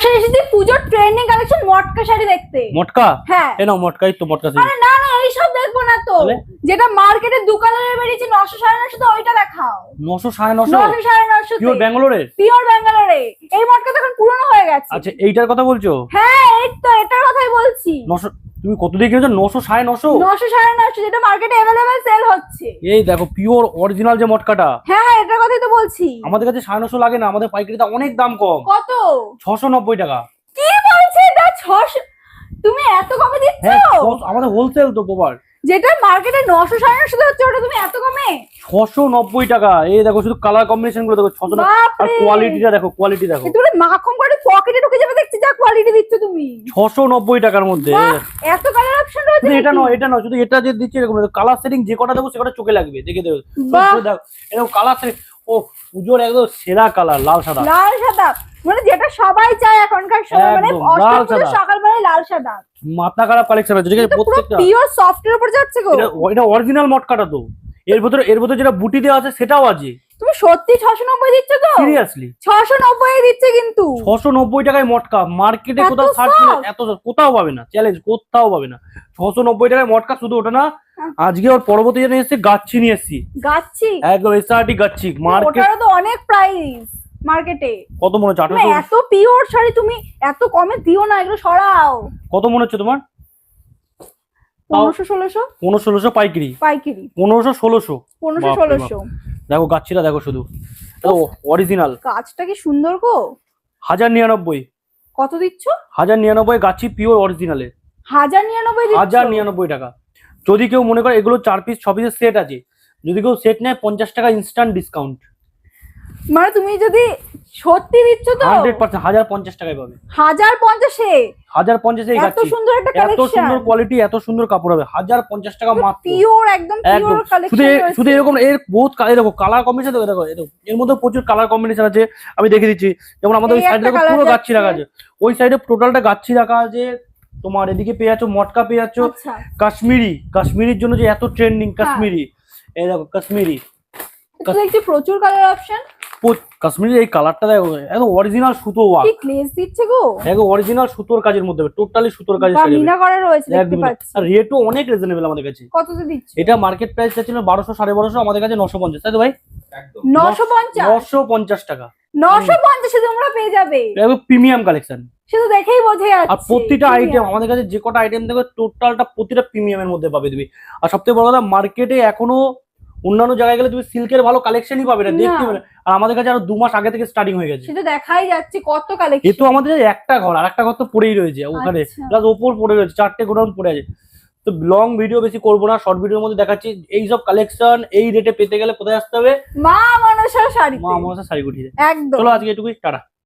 সে এসেছি পুজোর trending collection মটকা শাড়ি দেখতে। মটকা? হ্যাঁ। এ নাও মটকাই তো মটকা আরে না না এইসব দেখব না তো। যেটা মার্কেটে দু কালারের বেরিয়েছে নশো সাড়ে নশো তো ওইটা দেখাও। নশো সাড়ে নশো? নশো সাড়ে নশো পিওর ব্যাঙ্গালোরের পিওর ব্যাঙ্গালোরে এই মটকা তো এখন পুরনো হয়ে গেছে। আচ্ছা এইটার কথা বলছো? হ্যাঁ এই তো এটার কথাই বলছি। নশো তুমি কত দিয়ে কিনেছো নশো সাড়ে নশো? নশো সাড়ে নশো যেটা মার্কেটে অ্যাভেলেবেল সেল হচ্ছে। এই দেখো পিওর অরিজিনাল যে মটকাটা। হ্যাঁ কথাই তো বলছি। আমাদের কাছে সাড়ে নশো লাগে না আমাদের পাইকারিতে অনেক দাম কম। কত? ছশো নব্বই টাকা। কি বলছে ছশো তুমি এত কমে দিচ্ছ? হ্যাঁ আমাদের হোলসেল তো প্রপার। যেটা মার্কেটে নশো সাড়ে নশো হচ্ছে ওটা তুমি এত কমে? ছশো নব্বই টাকা। এই দেখো শুধু কালার কম্বিনেশনগুলো দেখো ছশো আর কোয়ালিটিটা দেখো কোয়ালিটি দেখো। তুমি মাখন করে পকেটে ঢুকে যাবে দেখছি যা কোয়ালিটি দিচ্ছ তুমি। ছশো নব্বই টাকার মধ্যে। এত কালার অপশন রয়েছে এটা নয় এটা নয় শুধু এটা যে দিচ্ছে এরকম কালার সেটিং যে কটা দেখো সে কটা চোখে লাগবে দেখে দেখো এরকম কালার সেটিং ও পুজোর একদম সেরা কালার লাল সাদা। লাল সাদা। মানে যেটা সবাই চায় এখনকার সময় মানে সাদা। সকালবেলায় লাল সাদা। মাথা খারাপ কালেকশন আছে ঠিক আছে প্রত্যেকটা পিওর সফট এর উপর যাচ্ছে গো। এটা অরিজিনাল মটকাটা তো। এর ভিতরে এর ভিতরে যেটা বুটি দেওয়া আছে সেটাও আছে। তুমি সত্যি ছশো নব্বই দিচ্ছ তো? সিরিয়াসলি ছশো নব্বই দিচ্ছে কিন্তু। ছশো নব্বই টাকায় মটকা। মার্কেটে কোথাও সার্চ? এত কোথাও পাবে না। চ্যালেঞ্জ কোথাও পাবে না। ছশো নব্বই টাকায় মটকা শুধু ওটা না আজকে ওর পরবর্তী জন্য এসেছে গাচ্ছি নিয়ে এসেছি। গাচ্ছি? একদম এসআরটি গাচ্ছি। মার্কেট ওটারও তো অনেক প্রাইস মার্কেটে কত মনে হচ্ছে? আঠারোশো এত পিওর শাড়ি তুমি এত কমে দিও না এগুলো সরাও। কত মনে হচ্ছে তোমার? পনেরোশো ষোলোশো? পনেরো ষোলোশো পাইকারি। পাইকারি। পনেরোশো ষোলোশো। পনেরোশো ষোলোশো। দেখো গাচ্ছিটা দেখো শুধু। ও অরিজিনাল গাছটা কি সুন্দর গো। হাজার নিরানব্বই। কত দিচ্ছ? হাজার নিরানব্বই গাচ্ছি পিওর অরিজিনালে হাজার নিরানব্বই হাজার নিরানব্বই টাকা। যদি কেউ মনে করে এগুলো চার পিস ছ পিসের সেট আছে যদি কেউ সেট নেয় পঞ্চাশ টাকা ইনস্ট্যান্ট ডিসকাউন্ট মানে তুমি যদি সত্যি দিচ্ছ তো হান্ড্রেড পার্সেন্ট হাজার পঞ্চাশ টাকায় পাবে। হাজার পঞ্চাশে? হাজার পঞ্চাশে এত সুন্দর একটা এত সুন্দর কোয়ালিটি এত সুন্দর কাপড় হবে। হাজার পঞ্চাশ টাকা মাত্র। পিওর একদম পিওর কালেকশন শুধু শুধু এরকম এর বহুত কা- এই দেখো কালার কম্বিনেশন দেখো দেখো এর মধ্যে প্রচুর কালার কম্বিনেশন আছে আমি দেখে দিচ্ছি। যেমন আমাদের ওই সাইডে পুরো গাচ্ছি রাখা আছে। ওই সাইডে টোটালটা গাচ্ছি রাখা আছে। তোমার এদিকে পেয়ে যাচ্ছ মটকা পেয়ে যাচ্ছ। আচ্ছা। কাশ্মীরি। কাশ্মীরির জন্য যে এত ট্রেন্ডিং কাশ্মীরি। এই দেখো কাশ্মীরি। দেখছি প্রচুর কালার অপশন কাশ্মীরির এই কালারটা দেখো একদম অরিজিনাল সুতো ওয়ার্ক কি ক্লেজ দিচ্ছে গো? একদম অরিজিনাল সুতোর কাজের মধ্যে টোটালি সুতোর কাজের বা মিনা করা রয়েছে দেখতে পাচ্ছি। আর রেটও অনেক রিজনেবল আমাদের কাছে। দিচ্ছে? এটা মার্কেট প্রাইস ছিল বারোশো সাড়ে বারোশো আমাদের কাছে নশো পঞ্চাশ। তাই তো ভাই? একদম। নশো পঞ্চাশ? নশো পঞ্চাশ টাকা। নশো পঞ্চাশে তোমরা পেয়ে যাবে। একদম প্রিমিয়াম কালেকশন সে তো দেখেই বোঝা যাচ্ছে। আর প্রতিটা আইটেম আমাদের কাছে যে কটা আইটেম দেখবে টোটালটা প্রতিটা প্রিমিয়ামের মধ্যে পাবে তুমি। আর সবথেকে বড় কথা মার্কেটে এখনও অন্যান্য জায়গায় গেলে তুমি সিল্কের ভালো কালেকশনই পাবে না। দেখতে পাবে। আর আমাদের কাছে আরও দু মাস আগে থেকে স্টার্টিং হয়ে গেছে। সে তো দেখাই যাচ্ছে কত কালেকশন এ তো আমাদের একটা ঘর আর একটা ঘর তো পড়েই রয়েছে ওখানে। আচ্ছা। প্লাস ওপর পড়ে রয়েছে চারটে গোডাউন পড়ে আছে। তো লং ভিডিও বেশি করব না শর্ট ভিডিওর মধ্যে দেখাচ্ছি। এই সব কালেকশন এই রেটে পেতে গেলে কোথায় আসতে হবে? মা মনসার শাড়ি মা আমার শাড়ি গুটিয়ে একদম। চলো আজকে এটুকুই টাটা।